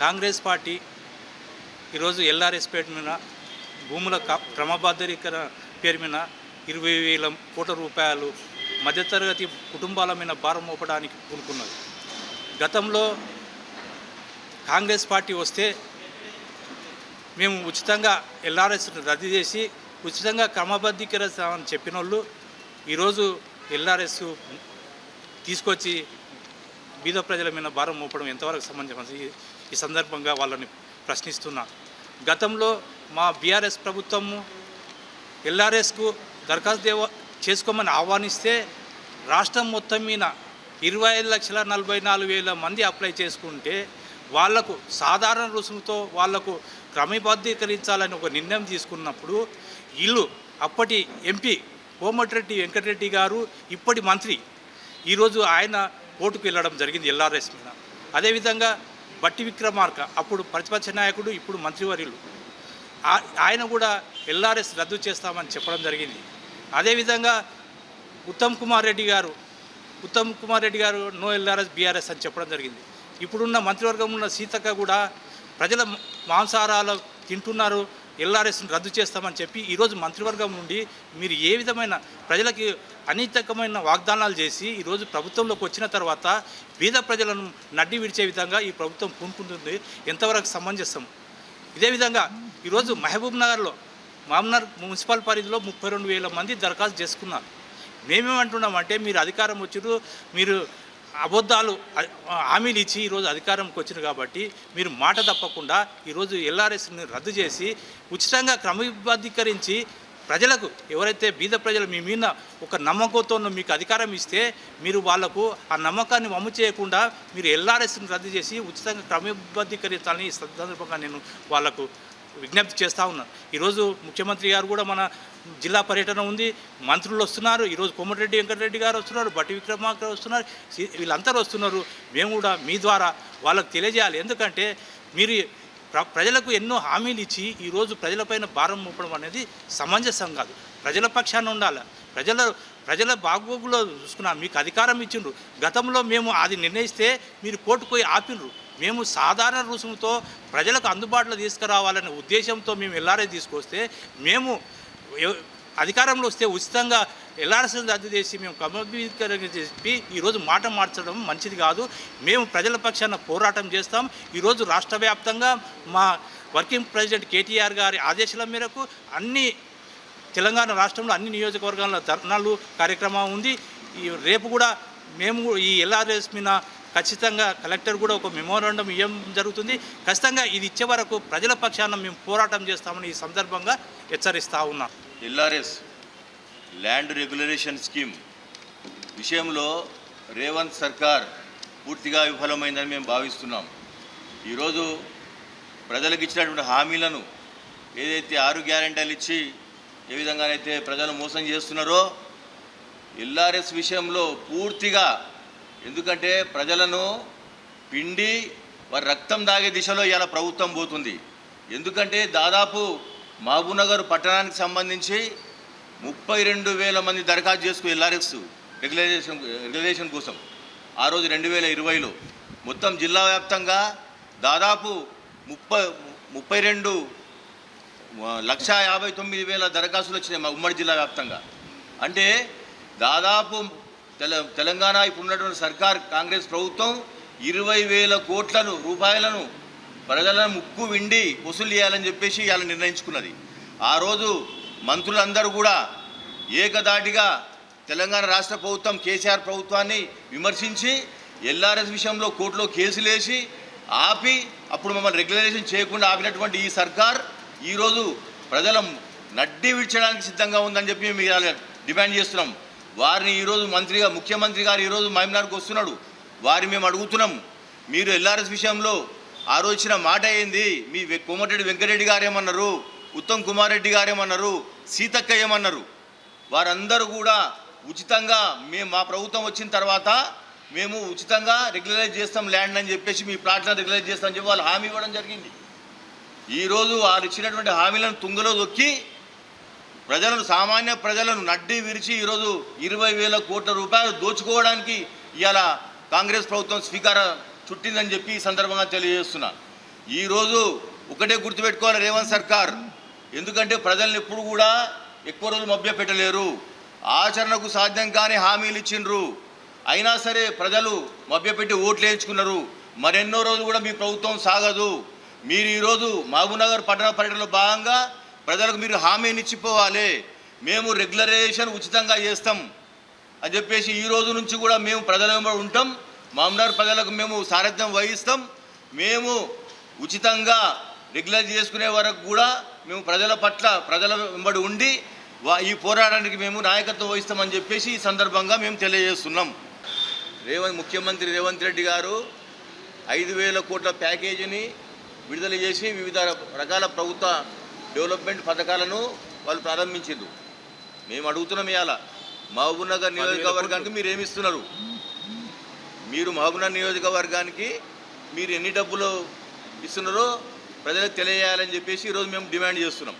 Congress party ఈరోజు LRS పేరు మీద భూముల క- క్రమబద్ధీకరణ పేరు మీద ఇరవై వేల కోట్ల రూపాయలు మధ్యతరగతి కుటుంబాల మీద భారం మోపడానికి పూనుకున్నది. గతంలో కాంగ్రెస్ పార్టీ వస్తే మేము ఉచితంగా ఎల్ఆర్ఎస్ రద్దు చేసి ఉచితంగా క్రమబద్ధీకరిస్తామని చెప్పిన వాళ్ళు ఈరోజు ఎల్ఆర్ఎస్ తీసుకొచ్చి బీద ప్రజల మీద భారం మోపడం ఎంతవరకు సంబంధించి ఈ- సందర్భంగా వాళ్ళని ప్రశ్నిస్తున్నా. గతంలో మా బీఆర్ఎస్ ప్రభుత్వము ఎల్ఆర్ఎస్కు దరఖాస్తు దేవ చేసుకోమని ఆహ్వానిస్తే రాష్ట్రం మొత్తం మీద ఇరవై ఐదు లక్షల నలభై నాలుగు వేల మంది అప్లై చేసుకుంటే వాళ్ళకు సాధారణ రుసుముతో వాళ్ళకు క్రమబద్ధీకరించాలని ఒక నిర్ణయం తీసుకున్నప్పుడు ఇల్లు అప్పటి ఎంపీ కోమటిరెడ్డి వెంకటరెడ్డి గారు ఇప్పటి మంత్రి ఈరోజు ఆయన కోర్టుకు వెళ్ళడం జరిగింది ఎల్ఆర్ఎస్ మీద. అదేవిధంగా బట్టి విక్రమార్క అప్పుడు ప్రతిపక్ష నాయకుడు ఇప్పుడు మంత్రివర్యులు. ఆయన కూడా ఎల్ఆర్ఎస్ రద్దు చేస్తామని చెప్పడం జరిగింది. అదేవిధంగా ఉత్తమ్ కుమార్ రెడ్డి గారు ఉత్తమ్ కుమార్ రెడ్డి గారు నో ఎల్ఆర్ఎస్ బీఆర్ఎస్ అని చెప్పడం జరిగింది. ఇప్పుడున్న మంత్రివర్గం ఉన్న సీతక్క కూడా ప్రజల మాంసాహారాలు తింటున్నారు. ఎల్ఆర్ఎస్ని రద్దు చేస్తామని చెప్పి ఈరోజు మంత్రివర్గం నుండి మీరు ఏ విధమైన ప్రజలకి అనీతకమైన వాగ్దానాలు చేసి ఈరోజు ప్రభుత్వంలోకి వచ్చిన తర్వాత బీద ప్రజలను నడ్డి విడిచే విధంగా ఈ ప్రభుత్వం పూనుకుంటుంది ఎంతవరకు సమంజసం? ఇదే విధంగా ఈరోజు మహబూబ్ నగర్లో మామనగర్ మున్సిపల్ పరిధిలో ముప్పై రెండు వేల మంది దరఖాస్తు చేసుకున్నారు. మేమేమంటున్నామంటే మీరు అధికారం వచ్చిరు మీరు అబద్ధాలు హామీలు ఇచ్చి ఈరోజు అధికారంకి వచ్చింది కాబట్టి మీరు మాట తప్పకుండా ఈరోజు ఎల్ఆర్ఎస్ని రద్దు చేసి ఉచితంగా క్రమబద్ధీకరించి ప్రజలకు ఎవరైతే బీద ప్రజలు మీ మీద ఒక నమ్మకంతో మీకు అధికారం ఇస్తే మీరు వాళ్ళకు ఆ నమ్మకాన్ని వమ్ము చేయకుండా మీరు ఎల్ఆర్ఎస్ని రద్దు చేసి ఉచితంగా క్రమబద్ధీకరించాలని ఈ సందర్భంగా నేను వాళ్ళకు విజ్ఞప్తి చేస్తూ ఉన్నాను ఈరోజు ముఖ్యమంత్రి గారు కూడా మన జిల్లా పర్యటన ఉంది. మంత్రులు వస్తున్నారు. ఈరోజు కోమటిరెడ్డి వెంకటరెడ్డి గారు వస్తున్నారు. బట్టి విక్రమార్క వస్తున్నారు. వీళ్ళందరూ వస్తున్నారు. మేము కూడా మీ ద్వారా వాళ్ళకు తెలియజేయాలి. ఎందుకంటే మీరు ప్ర ప్రజలకు ఎన్నో హామీలు ఇచ్చి ఈరోజు ప్రజలపైన భారం మోపడం అనేది సమంజసం కాదు. ప్రజల పక్షాన ఉండాలి. ప్రజల ప్రజల బాగోగులో చూసుకున్నా మీకు అధికారం ఇచ్చిండ్రు. గతంలో మేము అది నిర్ణయిస్తే మీరు కోర్టుకు పోయి ఆపినరు మేము సాధారణ రుసుముతో ప్రజలకు అందుబాటులో తీసుకురావాలనే ఉద్దేశంతో మేము ఎల్లారే తీసుకొస్తే మేము అధికారంలో వస్తే ఉచితంగా ఎల్ఆర్ఎస్ఎల్ రద్దు చేసి మేము కమీకరణ చెప్పి ఈరోజు మాట మార్చడం మంచిది కాదు. మేము ప్రజల పక్షాన పోరాటం చేస్తాం. ఈరోజు రాష్ట్ర వ్యాప్తంగా మా వర్కింగ్ ప్రెసిడెంట్ కేటీఆర్ గారి ఆదేశాల మేరకు అన్ని తెలంగాణ రాష్ట్రంలో అన్ని నియోజకవర్గాల్లో ధర్నాలు కార్యక్రమం ఉంది. ఈ రేపు కూడా మేము ఈ ఎల్ఆర్ఎస్ మీద ఖచ్చితంగా కలెక్టర్ కూడా ఒక మెమోరాండం ఇవ్వడం జరుగుతుంది. ఖచ్చితంగా ఇది ఇచ్చే వరకు ప్రజల పక్షాన మేము పోరాటం చేస్తామని ఈ సందర్భంగా హెచ్చరిస్తా ఉన్నాం. ఎల్ఆర్ఎస్ ల్యాండ్ రెగ్యులరేషన్ స్కీమ్ విషయంలో రేవంత్ సర్కార్ పూర్తిగా విఫలమైందని మేము భావిస్తున్నాం. ఈరోజు ప్రజలకు ఇచ్చినటువంటి హామీలను ఏదైతే ఆరు గ్యారెంటీలు ఇచ్చి ఏ విధంగానైతే ప్రజలు మోసం చేస్తున్నారో ఎల్ఆర్ఎస్ విషయంలో పూర్తిగా ఎందుకంటే ప్రజలను పిండి వారి రక్తం దాగే దిశలో ఇవాళ ప్రభుత్వం పోతుంది. ఎందుకంటే దాదాపు మహబూబ్నగర్ పట్టణానికి సంబంధించి ముప్పై రెండు వేల మంది దరఖాస్తు చేసుకుని ఎల్ఆర్ఎస్ రెగ్యులైజేషన్ రెగ్యులేషన్ కోసం ఆ రోజు రెండు వేల ఇరవైలో మొత్తం జిల్లా వ్యాప్తంగా దాదాపు ముప్పై ముప్పై రెండు లక్ష యాభై తొమ్మిది వేల దరఖాస్తులు వచ్చినాయి మా ఉమ్మడి జిల్లా వ్యాప్తంగా. అంటే దాదాపు తెల తెలంగాణ ఇప్పుడు ఉన్నటువంటి సర్కార్ కాంగ్రెస్ ప్రభుత్వం ఇరవై వేల కోట్లను రూపాయలను ప్రజలను ముక్కు విండి వసూలు చేయాలని చెప్పేసి ఇలా నిర్ణయించుకున్నది. ఆ రోజు మంత్రులందరూ కూడా ఏకదాటిగా తెలంగాణ రాష్ట్ర ప్రభుత్వం కేసీఆర్ ప్రభుత్వాన్ని విమర్శించి ఎల్ఆర్ఎస్ విషయంలో కోర్టులో కేసులేసి ఆపి అప్పుడు మమ్మల్ని రెగ్యులరేషన్ చేయకుండా ఆపినటువంటి ఈ సర్కార్ ఈరోజు ప్రజల నడ్డి విడ్చడానికి సిద్ధంగా ఉందని చెప్పి మేము డిమాండ్ చేస్తున్నాం. వారిని ఈరోజు మంత్రిగా ముఖ్యమంత్రి గారు ఈరోజు మహమ్నార్కి వస్తున్నాడు. వారిని మేము అడుగుతున్నాం మీరు ఎల్ఆర్ఎస్ విషయంలో ఆ రోజు ఇచ్చిన మాట ఏంది? మీ కోమటిరెడ్డి వెంకటరెడ్డి గారు ఏమన్నారు ఉత్తమ్ కుమార్ రెడ్డి గారు ఏమన్నారు సీతక్క ఏమన్నారు వారందరూ కూడా ఉచితంగా మేము మా ప్రభుత్వం వచ్చిన తర్వాత మేము ఉచితంగా రెగ్యులరైజ్ చేస్తాం ల్యాండ్ అని చెప్పేసి మీ ప్లాట్లను రెగ్యులరైజ్ చేస్తామని చెప్పి వాళ్ళు హామీ ఇవ్వడం జరిగింది. ఈరోజు వారు ఇచ్చినటువంటి హామీలను తుంగలో దొక్కి ప్రజలను సామాన్య ప్రజలను నడ్డి విరిచి ఈరోజు ఇరవై వేల కోట్ల రూపాయలు దోచుకోవడానికి ఇవాళ కాంగ్రెస్ ప్రభుత్వం స్వీకార చుట్టిందని చెప్పి ఈ సందర్భంగా తెలియజేస్తున్నా. ఈరోజు ఒకటే గుర్తుపెట్టుకోవాలి రేవంత్ సర్కార్. ఎందుకంటే ప్రజల్ని ఎప్పుడు కూడా ఎక్కువ రోజులు మభ్యపెట్టలేరు. ఆచరణకు సాధ్యం కాని హామీలు ఇచ్చిండ్రు. అయినా సరే ప్రజలు మభ్యపెట్టి ఓట్లు వేయించుకున్నారు. మరెన్నో రోజులు కూడా మీ ప్రభుత్వం సాగదు. మీరు ఈరోజు మహబూబ్నగర్ పట్టణ పర్యటనలో భాగంగా ప్రజలకు మీరు హామీని ఇచ్చిపోవాలి. మేము రెగ్యులరేషన్ ఉచితంగా చేస్తాం అని చెప్పేసి ఈ రోజు నుంచి కూడా మేము ప్రజల ఉంటాం. మామూలు ప్రజలకు మేము సారథ్యం వహిస్తాం. మేము ఉచితంగా రెగ్యులర్ చేసుకునే వరకు కూడా మేము ప్రజల పట్ల ప్రజల వెంబడి ఉండి ఈ పోరాటానికి మేము నాయకత్వం వహిస్తామని చెప్పేసి ఈ సందర్భంగా మేము తెలియజేస్తున్నాం. రేవంత్ ముఖ్యమంత్రి రేవంత్ రెడ్డి గారు ఐదు వేల కోట్ల ప్యాకేజీని విడుదల చేసి వివిధ రకాల ప్రభుత్వ డెవలప్మెంట్ పథకాలను వాళ్ళు ప్రారంభించారు మేము అడుగుతున్నాం ఇవాళ మహబూబ్నగర్ నియోజకవర్గానికి మీరు ఏమి ఇస్తున్నారు మీరు మహబూబ్నగర్ నియోజకవర్గానికి మీరు ఎన్ని డబ్బులు ఇస్తున్నారో ప్రజలకు తెలియజేయాలని చెప్పేసి ఈరోజు మేము డిమాండ్ చేస్తున్నాం.